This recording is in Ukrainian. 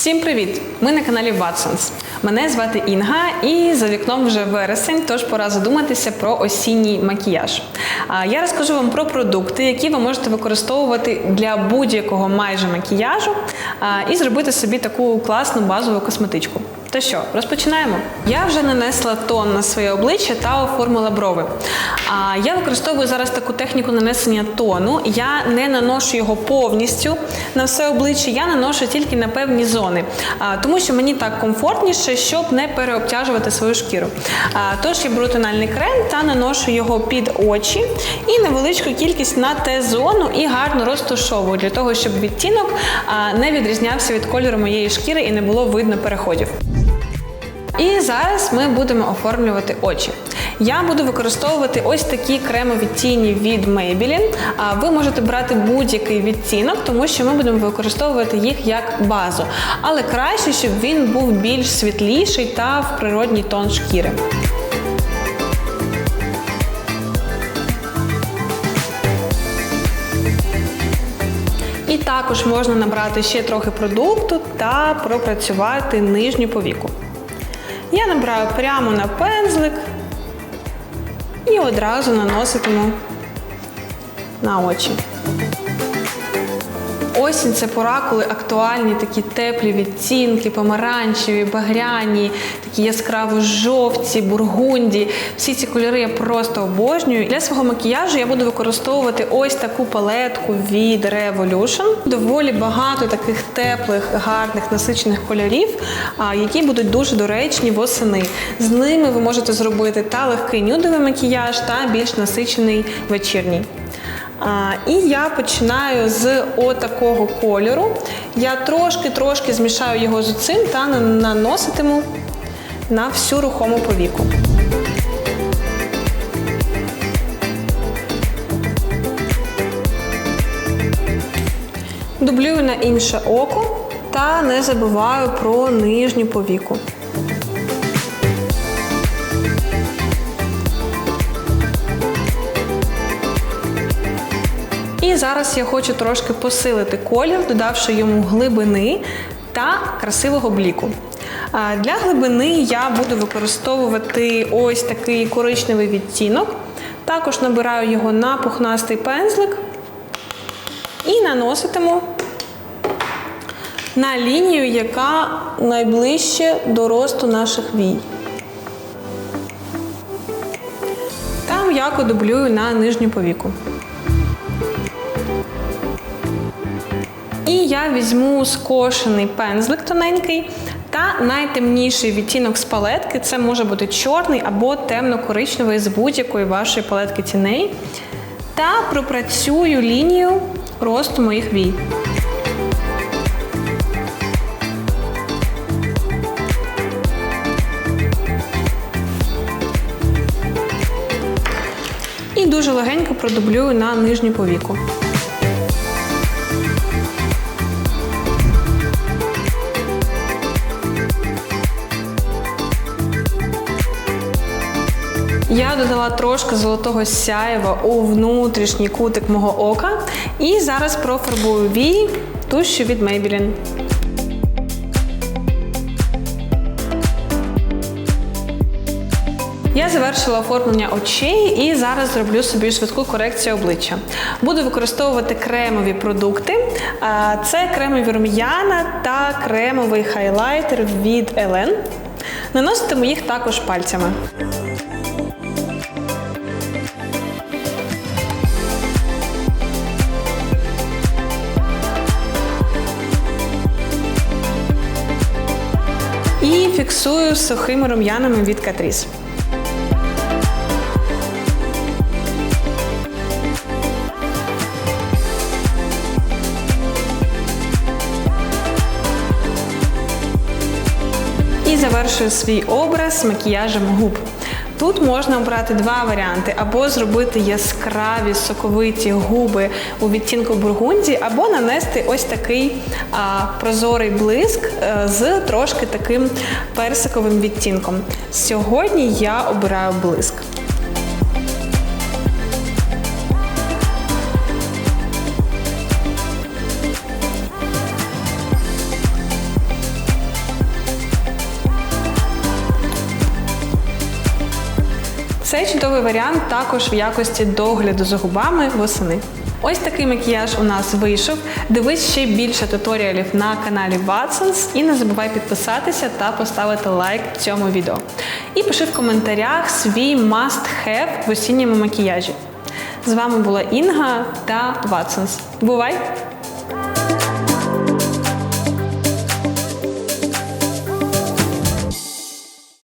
Всім привіт! Ми на каналі Watsons. Мене звати Інга, і за вікном вже вересень, тож пора задуматися про осінній макіяж. Я розкажу вам про продукти, які ви можете використовувати для будь-якого майже макіяжу і зробити собі таку класну базову косметичку. То що, розпочинаємо? Я вже нанесла тон на своє обличчя та оформила брови. А я використовую зараз таку техніку нанесення тону. Я не наношу його повністю на все обличчя, я наношу тільки на певні зони, тому що мені так комфортніше, щоб не переобтяжувати свою шкіру. Тож я беру тональний крем та наношу його під очі і невеличку кількість на Т-зону і гарно розтушовую для того, щоб відтінок не відрізнявся від кольору моєї шкіри і не було видно переходів. І зараз ми будемо оформлювати очі. Я буду використовувати ось такі кремові тіні від Maybelline. Ви можете брати будь-який відтінок, тому що ми будемо використовувати їх як базу. Але краще, щоб він був більш світліший та в природній тон шкіри. І також можна набрати ще трохи продукту та пропрацювати нижню повіку. Я набираю прямо на пензлик і одразу наноситиму на очі. Осінь це пора, коли актуальні такі теплі відтінки, помаранчеві, багряні, такі яскраво жовті, бургунді. Всі ці кольори я просто обожнюю. Для свого макіяжу я буду використовувати ось таку палетку від Revolution. Доволі багато таких теплих, гарних, насичених кольорів, які будуть дуже доречні восени. З ними ви можете зробити та легкий нюдовий макіяж, та більш насичений вечірній. І я починаю з отакого кольору. Я трошки-трошки змішаю його з цим та наноситиму на всю рухому повіку. Дублюю на інше око та не забуваю про нижню повіку. І зараз я хочу трошки посилити колір, додавши йому глибини та красивого бліку. Для глибини я буду використовувати ось такий коричневий відтінок. Також набираю його на пухнастий пензлик і наноситиму на лінію, яка найближче до росту наших вій. Та м'яко дублюю на нижню повіку. І я візьму скошений пензлик тоненький та найтемніший відтінок з палетки. Це може бути чорний або темно-коричневий з будь-якої вашої палетки тіней. Та пропрацюю лінію росту моїх вій. І дуже легенько продублюю на нижню повіку. Я додала трошки золотого сяєва у внутрішній кутик мого ока. І зараз профарбую вії тушю від Maybelline. Я завершила оформлення очей і зараз зроблю собі швидку корекцію обличчя. Буду використовувати кремові продукти. Це кремові рум'яна та кремовий хайлайтер від Елен. Наноситиму їх також пальцями. Фіксую сухими рум'янами від Catrice. І завершую свій образ макіяжем губ. Тут можна обрати два варіанти: або зробити яскраві соковиті губи у відтінку бургунді, або нанести ось такий а, прозорий блиск а, з трошки таким персиковим відтінком. Сьогодні я обираю блиск. Це чудовий варіант також в якості догляду за губами восени. Ось такий макіяж у нас вийшов. Дивись ще більше туторіалів на каналі Watsons і не забувай підписатися та поставити лайк цьому відео. І пиши в коментарях свій must-have в осінньому макіяжі. З вами була Інга та Watsons. Бувай!